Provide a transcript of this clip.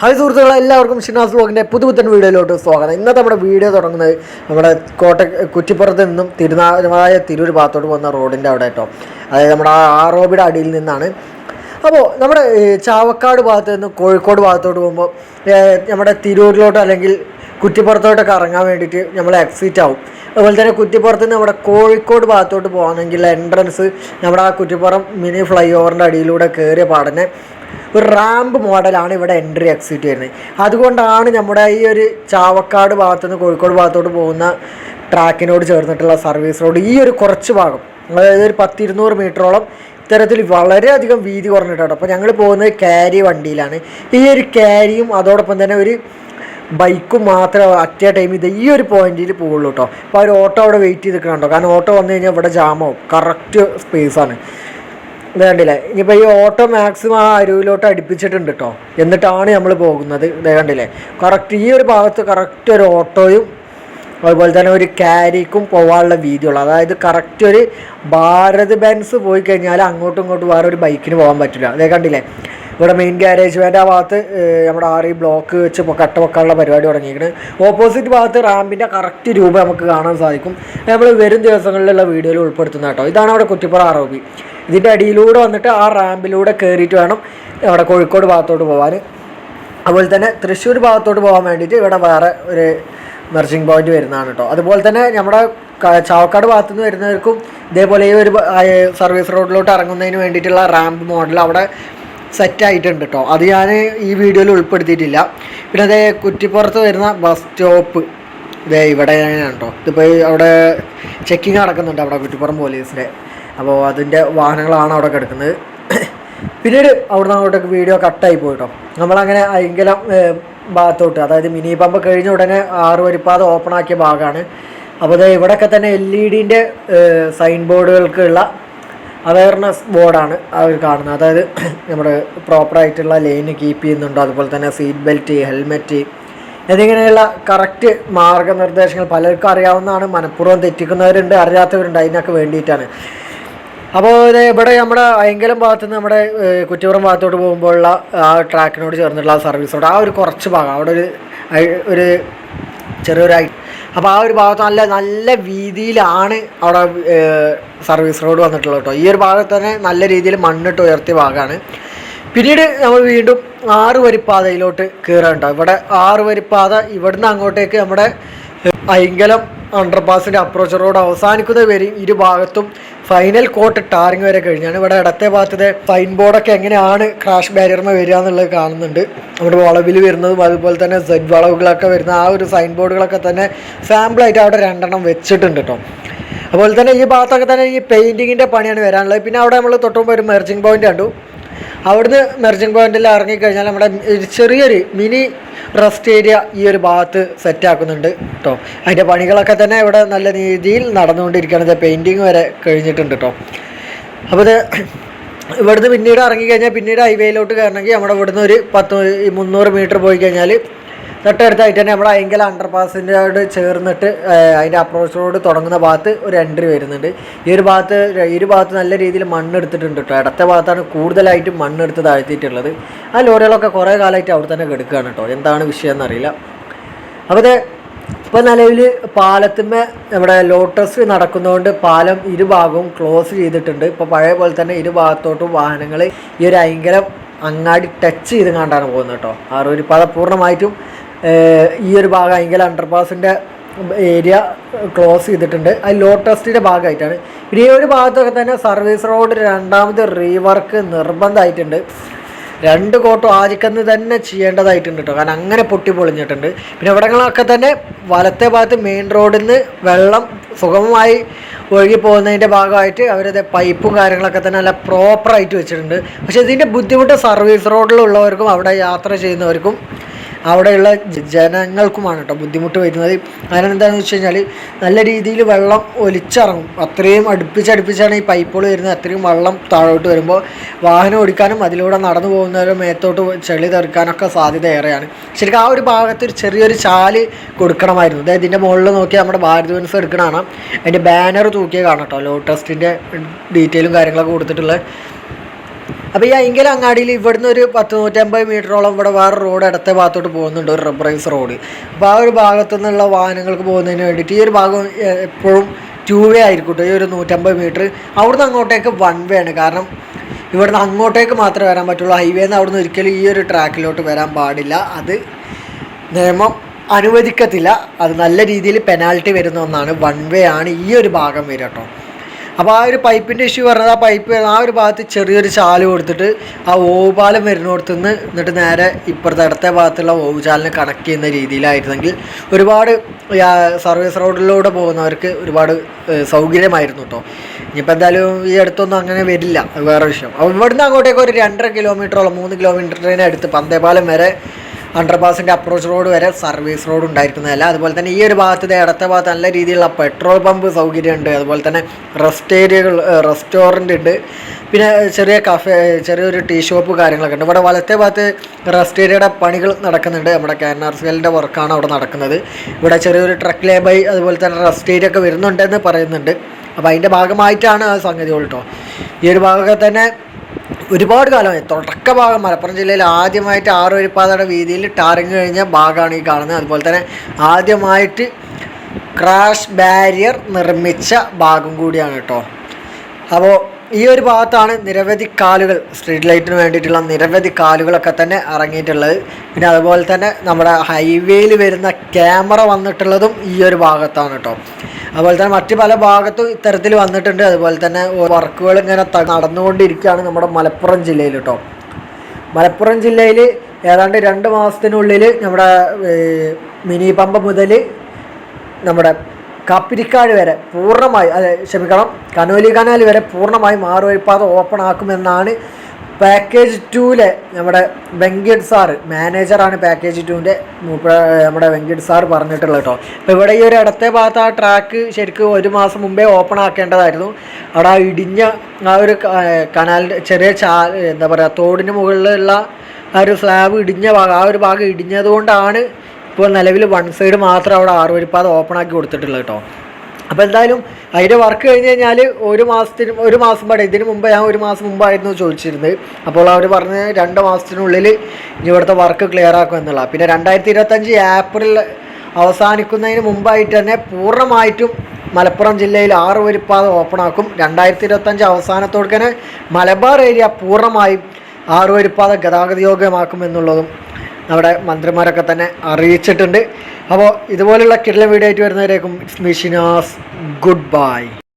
Hi സുഹൃത്തുക്കളെ എല്ലാവർക്കും ഷിനാസ് വ്ലോഗിന്റെ പുതുപുത്തൻ വീഡിയോയിലോട്ട് സ്വാഗതം. ഇന്നത്തെ നമ്മുടെ വീഡിയോ തുടങ്ങുന്നത് നമ്മുടെ കോട്ട കുറ്റിപ്പുറത്ത് നിന്നും തിരുനാവായ തിരൂർ ഭാഗത്തോട്ട് പോകുന്ന റോഡിന്റെ അവിടെ കേട്ടോ. അതായത് നമ്മുടെ ആ റോബിയുടെ അടിയിൽ നിന്നാണ്. അപ്പോൾ നമ്മുടെ ചാവക്കാട് ഭാഗത്ത് നിന്ന് കോഴിക്കോട് ഭാഗത്തോട്ട് പോകുമ്പോൾ നമ്മുടെ തിരൂരിലോട്ട് അല്ലെങ്കിൽ കുറ്റിപ്പുറത്തോട്ടൊക്കെ ഇറങ്ങാൻ വേണ്ടിയിട്ട് നമ്മൾ എക്സിറ്റ് ആവും. അതുപോലെ തന്നെ കുറ്റിപ്പുറത്ത് നിന്ന് നമ്മുടെ കോഴിക്കോട് ഭാഗത്തോട്ട് പോകണമെങ്കിൽ എൻട്രൻസ് നമ്മുടെ ആ കുറ്റിപ്പുറം മിനി ഫ്ലൈ ഓവറിന്റെ അടിയിലൂടെ കയറിയ പാടനെ ഒരു റാമ്പ് മോഡലാണ് ഇവിടെ എൻട്രി എക്സിറ്റ് വരുന്നത്. അതുകൊണ്ടാണ് നമ്മുടെ ഈ ഒരു ചാവക്കാട് ഭാഗത്തുനിന്ന് കോഴിക്കോട് ഭാഗത്തോട്ട് പോകുന്ന ട്രാക്കിനോട് ചേർന്നിട്ടുള്ള സർവീസ് റോഡ് ഈ ഒരു കുറച്ച് ഭാഗം. അതായത് ഒരു പത്തിരുന്നൂറ് മീറ്ററോളം ഇത്തരത്തിൽ വളരെയധികം വീതി കുറഞ്ഞിട്ടുണ്ട് അപ്പോൾ ഞങ്ങൾ പോകുന്നത് ക്യാരി വണ്ടിയിലാണ്. ഈ ഒരു ക്യാരിയും അതോടൊപ്പം തന്നെ ഒരു ബൈക്കും മാത്രം അറ്റ ടൈം ഇത് ഈ ഒരു പോയിന്റിൽ പോകുള്ളൂ കേട്ടോ അപ്പോൾ ഒരു ഓട്ടോ അവിടെ വെയിറ്റ് ചെയ്ത് നിൽക്കണുണ്ടോ? കാരണം ഓട്ടോ വന്നു കഴിഞ്ഞാൽ ഇവിടെ ജാമാവും കറക്റ്റ് സ്പേസാണ് കണ്ടില്ലേ ഇനിയിപ്പോൾ ഈ ഓട്ടോ മാക്സിമം ആ അരുവിലോട്ട് അടുപ്പിച്ചിട്ടുണ്ട് കേട്ടോ എന്നിട്ടാണ് നമ്മൾ പോകുന്നത്. ഇത് കണ്ടില്ലേ? കറക്റ്റ് ഈ ഒരു ഭാഗത്ത് കറക്റ്റ് ഒരു ഓട്ടോയും അതുപോലെ തന്നെ ഒരു ക്യാരിക്കും പോകാനുള്ള വീതിയുള്ള അതായത് കറക്റ്റ് ഒരു ഭാരത് ബെൻസ് പോയി കഴിഞ്ഞാൽ അങ്ങോട്ടും ഇങ്ങോട്ടും വേറെ ഒരു ബൈക്കിന് പോകാൻ പറ്റില്ല. അതേ കണ്ടില്ലേ? ഇവിടെ മെയിൻ ഗ്യാരേജ് വേന്റെ ആ ഭാഗത്ത് നമ്മുടെ ആറ് ബ്ലോക്ക് വെച്ച് കട്ട വെക്കാനുള്ള പരിപാടി തുടങ്ങിയിരിക്കുന്നത് ഓപ്പോസിറ്റ് ഭാഗത്ത് റാമ്പിന്റെ കറക്റ്റ് രൂപം നമുക്ക് കാണാൻ സാധിക്കും. നമ്മൾ വരും ദിവസങ്ങളിലുള്ള വീഡിയോയിൽ ഉൾപ്പെടുത്തുന്ന കേട്ടോ ഇതാണ് അവിടെ കുറ്റിപ്പുറ ആർ ഒ ഇതിന്റെ അടിയിലൂടെ വന്നിട്ട് ആ റാമ്പിലൂടെ കയറിയിട്ട് വേണം അവിടെ കോഴിക്കോട് ഭാഗത്തോട്ട് പോകാൻ അതുപോലെ തന്നെ തൃശ്ശൂർ ഭാഗത്തോട്ട് പോകാൻ വേണ്ടിയിട്ട് ഇവിടെ വേറെ ഒരു മെർജിങ് പോയിന്റ് വരുന്നതാണ് കേട്ടോ അതുപോലെ തന്നെ നമ്മുടെ ചാവക്കാട് ഭാഗത്തു നിന്ന് വരുന്നവർക്കും ഇതേപോലെ ഈ ഒരു സർവീസ് റോഡിലോട്ട് ഇറങ്ങുന്നതിന് വേണ്ടിയിട്ടുള്ള റാമ്പ് മോഡൽ അവിടെ സെറ്റ് ആയിട്ടുണ്ട് കേട്ടോ അത് ഞാൻ ഈ വീഡിയോയിൽ ഉൾപ്പെടുത്തിയിട്ടില്ല. പിന്നെ അതേ കുറ്റിപ്പുറത്ത് വരുന്ന ബസ് സ്റ്റോപ്പ് ഇതേ ഇവിടെയാണ് കേട്ടോ ഇതിപ്പോൾ അവിടെ ചെക്കിങ് നടക്കുന്നുണ്ട് അവിടെ കുറ്റിപ്പുറം പോലീസിന്റെ അപ്പോൾ അതിന്റെ വാഹനങ്ങളാണ് അവിടെ കിടക്കുന്നത്. പിന്നീട് അവിടുന്ന് അങ്ങോട്ടേക്ക് വീഡിയോ കട്ടായി പോയിട്ടോ നമ്മളങ്ങനെ അയങ്കലം ഭാഗത്തോട്ട് അതായത് മിനി പമ്പ് കഴിഞ്ഞ ഉടനെ ആറ് വരിപ്പാത ഓപ്പൺ ആക്കിയ ഭാഗമാണ് അപ്പോൾ അത് ഇവിടെയൊക്കെ തന്നെ എൽ ഇ ഡിന്റെ സൈൻ ബോർഡുകൾക്കുള്ള അവയർനെസ് ബോർഡാണ് അവർ കാണുന്നത്. അതായത് നമ്മുടെ പ്രോപ്പറായിട്ടുള്ള ലൈന് കീപ്പ് ചെയ്യുന്നുണ്ടോ. അതുപോലെ തന്നെ സീറ്റ് ബെൽറ്റ് ഹെൽമെറ്റ് എന്നിങ്ങനെയുള്ള കറക്റ്റ് മാർഗനിർദ്ദേശങ്ങൾ പലർക്കും അറിയാവുന്നതാണ്. മനഃപൂർവം തെറ്റിക്കുന്നവരുണ്ട് അറിയാത്തവരുണ്ട്. അതിനൊക്കെ വേണ്ടിയിട്ടാണ്. അപ്പോൾ ഇത് ഇവിടെ നമ്മുടെ അയങ്കലം ഭാഗത്ത് നിന്ന് നമ്മുടെ കുറ്റിപ്പുറം ഭാഗത്തോട്ട് പോകുമ്പോഴുള്ള ആ ട്രാക്കിനോട് ചേർന്നിട്ടുള്ള ആ സർവീസ് റോഡ് ആ ഒരു കുറച്ച് ഭാഗം. അവിടെ ഒരു ഒരു ചെറിയൊരു അപ്പോൾ ആ ഒരു ഭാഗത്ത് നല്ല നല്ല രീതിയിലാണ് അവിടെ സർവീസ് റോഡ് വന്നിട്ടുള്ളത് കേട്ടോ. ഈ ഒരു ഭാഗത്ത് തന്നെ നല്ല രീതിയിൽ മണ്ണിട്ട് ഉയർത്തിയ ഭാഗമാണ്. പിന്നീട് നമ്മൾ വീണ്ടും ആറ് വരിപ്പാതയിലോട്ട് കയറാനുണ്ടോ ഇവിടെ ആറ് വരിപ്പാത ഇവിടുന്ന് അങ്ങോട്ടേക്ക് നമ്മുടെ അയങ്കലം അണ്ടർപാസിന്റെ അപ്രോച്ച് റോഡ് അവസാനിക്കുന്നത് വരെയും ഇരു ഭാഗത്തും ഫൈനൽ കോട്ട് ടാറിങ് വരെ കഴിഞ്ഞാണ്. ഇവിടെ ഇടത്തെ ഭാഗത്തെ സൈൻ ബോർഡൊക്കെ എങ്ങനെയാണ് ക്രാഷ് ബാരിയർമ വരിക എന്നുള്ളത് കാണുന്നുണ്ട്. നമ്മുടെ വളവിൽ വരുന്നതും അതുപോലെ തന്നെ സെഡ് വളവുകളൊക്കെ വരുന്ന ആ ഒരു സൈൻ ബോർഡുകളൊക്കെ തന്നെ സാമ്പിളായിട്ട് അവിടെ രണ്ടെണ്ണം വെച്ചിട്ടുണ്ട് കേട്ടോ അതുപോലെ തന്നെ ഈ ഭാഗത്തൊക്കെ തന്നെ ഈ പെയിന്റിങ്ങിന്റെ പണിയാണ് വരാനുള്ളത്. പിന്നെ അവിടെ നമ്മൾ തൊട്ടുമ്പോൾ ഒരു മെർജിങ് പോയിന്റ് കണ്ടു. അവിടുന്ന് മെർജിംഗ് പോയിന്റിൽ ഇറങ്ങിക്കഴിഞ്ഞാൽ നമ്മുടെ ചെറിയൊരു മിനി റെസ്റ്റ് ഏരിയ ഈ ഒരു ഭാഗത്ത് സെറ്റ് ആക്കുന്നുണ്ട് കേട്ടോ അതിന്റെ പണികളൊക്കെ തന്നെ ഇവിടെ നല്ല രീതിയിൽ നടന്നുകൊണ്ടിരിക്കുകയാണ്. പെയിന്റിങ് വരെ കഴിഞ്ഞിട്ടുണ്ട് കേട്ടോ അപ്പോൾ ഇത് ഇവിടുന്ന് പിന്നീട് ഇറങ്ങിക്കഴിഞ്ഞാൽ പിന്നീട് ഹൈവേയിലോട്ട് കയറണമെങ്കിൽ നമ്മുടെ ഇവിടുന്ന് ഒരു പത്ത് മുന്നൂറ് മീറ്റർ പോയി കഴിഞ്ഞാൽ തൊട്ടടുത്തായിട്ട് തന്നെ നമ്മുടെ അയങ്കല അണ്ടർപാസിന്റെ ചേർന്നിട്ട് അതിന്റെ അപ്രോച്ച് റോഡ് തുടങ്ങുന്ന ഭാഗത്ത് ഒരു എൻട്രി വരുന്നുണ്ട്. ഈ ഒരു ഭാഗത്ത് ര- ഈ ഒരു ഭാഗത്ത് നല്ല രീതിയിൽ മണ്ണെടുത്തിട്ടുണ്ട് കേട്ടോ ഇടത്തെ ഭാഗത്താണ് കൂടുതലായിട്ട് മണ്ണെടുത്ത് താഴ്ത്തിയിട്ടുള്ളത്. ആ ലോറികളൊക്കെ കുറേ കാലമായിട്ട് അവിടെ തന്നെ കെടുക്കുകയാണ് കേട്ടോ എന്താണ് വിഷയം എന്നറിയില്ല അപ്പോൾ ഇപ്പോൾ നിലവിൽ പാലത്തിന്മേ നമ്മുടെ ലോട്ടസ് നടക്കുന്നതുകൊണ്ട് പാലം ഇരുഭാഗവും ക്ലോസ് ചെയ്തിട്ടുണ്ട്. ഇപ്പോൾ പഴയ പോലെ തന്നെ ഇരുഭാഗത്തോട്ടും വാഹനങ്ങൾ ഈ ഒരു അയങ്കരം അങ്ങാടി ടച്ച് ചെയ്ത് കണ്ടാണ് പോകുന്നത് കേട്ടോ ആ ഒരു പൂർണമായിട്ടും ഈ ഒരു ഭാഗം അയങ്കല അണ്ടർപാസിന്റെ ഏരിയ ക്ലോസ് ചെയ്തിട്ടുണ്ട്. അത് ലോ ടെസ്റ്റിന്റെ ഭാഗമായിട്ടാണ്. പിന്നെ ഈ ഒരു ഭാഗത്തൊക്കെ തന്നെ സർവീസ് റോഡ് രണ്ടാമത് റീവർക്ക് നിർബന്ധമായിട്ടുണ്ട്. രണ്ട് കോട്ടും ആദ്യക്കന്ന് തന്നെ ചെയ്യേണ്ടതായിട്ടുണ്ട് കേട്ടോ കാരണം അങ്ങനെ പൊട്ടി പൊളിഞ്ഞിട്ടുണ്ട് പിന്നെ ഇവിടങ്ങളൊക്കെ തന്നെ വലത്തെ ഭാഗത്ത് മെയിൻ റോഡിൽ നിന്ന് വെള്ളം സുഗമമായി ഒഴുകി പോകുന്നതിന്റെ ഭാഗമായിട്ട് അവരത് പൈപ്പും കാര്യങ്ങളൊക്കെ തന്നെ നല്ല പ്രോപ്പറായിട്ട് വെച്ചിട്ടുണ്ട്. പക്ഷേ ഇതിന്റെ ബുദ്ധിമുട്ട് സർവീസ് റോഡിലുള്ളവർക്കും അവിടെ യാത്ര ചെയ്യുന്നവർക്കും അവിടെയുള്ള ജനങ്ങൾക്കുമാണ് കേട്ടോ ബുദ്ധിമുട്ട് വരുന്നത്. കാരണം എന്താണെന്ന് വെച്ച് കഴിഞ്ഞാൽ നല്ല രീതിയിൽ വെള്ളം ഒലിച്ചിറങ്ങും. അത്രയും അടുപ്പിച്ചടുപ്പിച്ചാണ് ഈ പൈപ്പുകൾ വരുന്നത്. അത്രയും വെള്ളം താഴോട്ട് വരുമ്പോൾ വാഹനം ഓടിക്കാനും അതിലൂടെ നടന്നു പോകുന്നവരും മേത്തോട്ട് ചെളി തെറുക്കാനൊക്കെ സാധ്യത ഏറെയാണ്. ശരിക്കും ആ ഒരു ഭാഗത്ത് ഒരു ചെറിയൊരു ചാൽ കൊടുക്കണമായിരുന്നു. അതായത് ഇതിന്റെ മുകളിൽ നോക്കി നമ്മുടെ ഭാരത് ബെൻസ് എടുക്കണമാണ് അതിന്റെ ബാനർ തൂക്കിയേ കാണാം കേട്ടോ ലോ ടെസ്റ്റിന്റെ ഡീറ്റെയിലും കാര്യങ്ങളൊക്കെ കൊടുത്തിട്ടുള്ള അപ്പോൾ ഈ അയിങ്കൽ അങ്ങാടിയിൽ ഇവിടുന്ന് ഒരു പത്ത് നൂറ്റമ്പത് മീറ്ററോളം ഇവിടെ വേറെ റോഡ് ഇടത്തെ ഭാഗത്തോട്ട് പോകുന്നുണ്ട് ഒരു റബ്ബറൈസ് റോഡ് അപ്പോൾ ആ ഒരു ഭാഗത്തു നിന്നുള്ള വാഹനങ്ങൾക്ക് പോകുന്നതിന് വേണ്ടിയിട്ട് ഈ ഒരു ഭാഗം എപ്പോഴും ടു വേ ആയിരിക്കട്ടെ? ഈ ഒരു നൂറ്റമ്പത് മീറ്റർ അവിടുന്ന് അങ്ങോട്ടേക്ക് വൺ വേ ആണ്. കാരണം ഇവിടുന്ന് അങ്ങോട്ടേക്ക് മാത്രമേ വരാൻ പറ്റുള്ളൂ. ഹൈവേന്ന് അവിടുന്ന് ഒരിക്കലും ഈ ഒരു ട്രാക്കിലോട്ട് വരാൻ പാടില്ല. അത് നിയമം അനുവദിക്കത്തില്ല. അത് നല്ല രീതിയിൽ പെനാൽറ്റി വരുന്ന ഒന്നാണ്. വൺ വേ ആണ് ഈ ഒരു ഭാഗം വരിക കേട്ടോ അപ്പോൾ ആ ഒരു പൈപ്പിന്റെ ഇഷ്യൂ പറഞ്ഞത് ആ പൈപ്പ് ആ ഒരു ഭാഗത്ത് ചെറിയൊരു ചാൽ കൊടുത്തിട്ട് ആ ഓവുപാലം വരുന്നിടത്തു നിന്ന് എന്നിട്ട് നേരെ ഇപ്പുറത്തെ ഇടത്തെ ഭാഗത്തുള്ള ഓവുചാലിനെ കണക്ട് ചെയ്യുന്ന രീതിയിലായിരുന്നെങ്കിൽ ഒരുപാട് സർവീസ് റോഡിലൂടെ പോകുന്നവർക്ക് ഒരുപാട് സൗകര്യമായിരുന്നു കേട്ടോ ഇനിയിപ്പോൾ എന്തായാലും ഈ അടുത്തൊന്നും അങ്ങനെ വരില്ല വേറെ വിഷയം. അപ്പോൾ ഇവിടുന്ന് അങ്ങോട്ടേക്ക് ഒരു രണ്ടര കിലോമീറ്ററോളം മൂന്ന് കിലോമീറ്ററിന് അടുത്ത് പന്തേപാലം വരെ അണ്ടർപാസിന്റെ അപ്രോച്ച് റോഡ് വരെ സർവീസ് റോഡ് ഉണ്ടായിരിക്കുന്നതല്ല അതുപോലെ തന്നെ ഈ ഒരു ഭാഗത്ത് ഇടത്തെ ഭാഗത്ത് നല്ല രീതിയിലുള്ള പെട്രോൾ പമ്പ് സൗകര്യമുണ്ട്. അതുപോലെ തന്നെ റെസ്റ്റ് ഏരിയകൾ റെസ്റ്റോറന്റ് ഉണ്ട്. പിന്നെ ചെറിയ കഫേ ചെറിയൊരു ടീ ഷോപ്പ് കാര്യങ്ങളൊക്കെ ഉണ്ട്. ഇവിടെ വലത്തെ ഭാഗത്ത് റെസ്റ്റ് ഏരിയയുടെ പണികൾ നടക്കുന്നുണ്ട്. നമ്മുടെ കെ എൻ ആർ സി എല്ലിന്റെ വർക്കാണ് അവിടെ നടക്കുന്നത്. ഇവിടെ ചെറിയൊരു ട്രക്ക് ലേബൈ അതുപോലെ തന്നെ റെസ്റ്റ് ഏരിയ ഒക്കെ വരുന്നുണ്ടെന്ന് പറയുന്നുണ്ട്. അപ്പോൾ അതിന്റെ ഭാഗമായിട്ടാണ് ആ സംഗതികൾ കേട്ടോ ഈ ഒരു ഭാഗമൊക്കെ തന്നെ ഒരുപാട് കാലമായി. തുടക്ക ഭാഗം മലപ്പുറം ജില്ലയിൽ ആദ്യമായിട്ട് ആറ് വരിപ്പാതയുടെ വീതിയിൽ ടാറിങ് കഴിഞ്ഞ ഭാഗമാണ് ഈ കാണുന്നത്. അതുപോലെ തന്നെ ആദ്യമായിട്ട് ക്രാഷ് ബാരിയർ നിർമ്മിച്ച ഭാഗം കൂടിയാണ് കേട്ടോ. അപ്പോൾ ഈ ഒരു ഭാഗത്താണ് നിരവധി കാലുകൾ സ്ട്രീറ്റ് ലൈറ്റിന് വേണ്ടിയിട്ടുള്ള നിരവധി കാലുകളൊക്കെ തന്നെ ഇറങ്ങിയിട്ടുള്ളത്. പിന്നെ അതുപോലെ തന്നെ നമ്മുടെ ഹൈവേയിൽ വരുന്ന ക്യാമറ വന്നിട്ടുള്ളതും ഈ ഒരു ഭാഗത്താണ് കേട്ടോ. അതുപോലെ തന്നെ മറ്റു പല ഭാഗത്തും ഇത്തരത്തിൽ വന്നിട്ടുണ്ട്. അതുപോലെ തന്നെ വർക്കുകൾ ഇങ്ങനെ നടന്നുകൊണ്ടിരിക്കുകയാണ് നമ്മുടെ മലപ്പുറം ജില്ലയിൽ കേട്ടോ. മലപ്പുറം ജില്ലയിൽ ഏതാണ്ട് രണ്ട് മാസത്തിനുള്ളിൽ നമ്മുടെ മിനി പമ്പ മുതൽ നമ്മുടെ കപ്പിരിക്കാട് വരെ പൂർണമായി അതെ ക്ഷമിക്കണം കനോലി കനാൽ വരെ പൂർണമായി മാറുവഴിപ്പാത ഓപ്പൺ ആക്കുമെന്നാണ് പാക്കേജ് ടൂവിലെ നമ്മുടെ വെങ്കിട് സാറ് മാനേജറാണ് പാക്കേജ് ടുവിന്റെ നമ്മുടെ വെങ്കിട് സാർ പറഞ്ഞിട്ടുള്ളത് കേട്ടോ. അപ്പോൾ ഇവിടെ ഈ ഒരു ഇടത്തെ ഭാഗത്ത് ആ ട്രാക്ക് ശരിക്കും ഒരു മാസം മുമ്പേ ഓപ്പൺ ആക്കേണ്ടതായിരുന്നു. അവിടെ ആ ഇടിഞ്ഞ ആ ഒരു കനാലിന്റെ ചെറിയ ചാ എന്താ പറയുക തോടിന് മുകളിലുള്ള ആ ഒരു സ്ലാബ് ഇടിഞ്ഞ ഭാഗം ആ ഒരു ഭാഗം ഇടിഞ്ഞത് കൊണ്ടാണ് ഇപ്പോൾ നിലവിൽ വൺ സൈഡ് മാത്രം അവിടെ ആറ് വരിപ്പാത ഓപ്പൺ ആക്കി കൊടുത്തിട്ടുള്ളത് കേട്ടോ. അപ്പോൾ എന്തായാലും അതിന്റെ വർക്ക് കഴിഞ്ഞ് കഴിഞ്ഞാൽ ഒരു മാസത്തിന് ഒരു മാസം പാടെ ഇതിന് മുമ്പ് ഞാൻ ഒരു മാസം മുമ്പായിരുന്നു ചോദിച്ചിരുന്നത്. അപ്പോൾ അവർ പറഞ്ഞ് രണ്ട് മാസത്തിനുള്ളിൽ ഇനി ഇവിടുത്തെ വർക്ക് ക്ലിയർ ആക്കും എന്നുള്ള പിന്നെ രണ്ടായിരത്തി ഇരുപത്തഞ്ച് ഏപ്രിൽ അവസാനിക്കുന്നതിന് മുമ്പായിട്ട് തന്നെ പൂർണമായിട്ടും മലപ്പുറം ജില്ലയിൽ ആറ് വരിപ്പാത ഓപ്പൺ ആക്കും. രണ്ടായിരത്തി ഇരുപത്തഞ്ച് അവസാനത്തോടെ തന്നെ മലബാർ ഏരിയ പൂർണമായും ആറ് വരിപ്പാത ഗതാഗത യോഗ്യമാക്കും എന്നുള്ളതും നമ്മുടെ മന്ത്രിമാരൊക്കെ തന്നെ അറിയിച്ചിട്ടുണ്ട്. അപ്പോൾ ഇതുപോലുള്ള കിടല വീഡിയോ ആയിട്ട് വരുന്നവരേക്കും ഇറ്റ്സ് മിഷിനാസ് ഗുഡ് ബൈ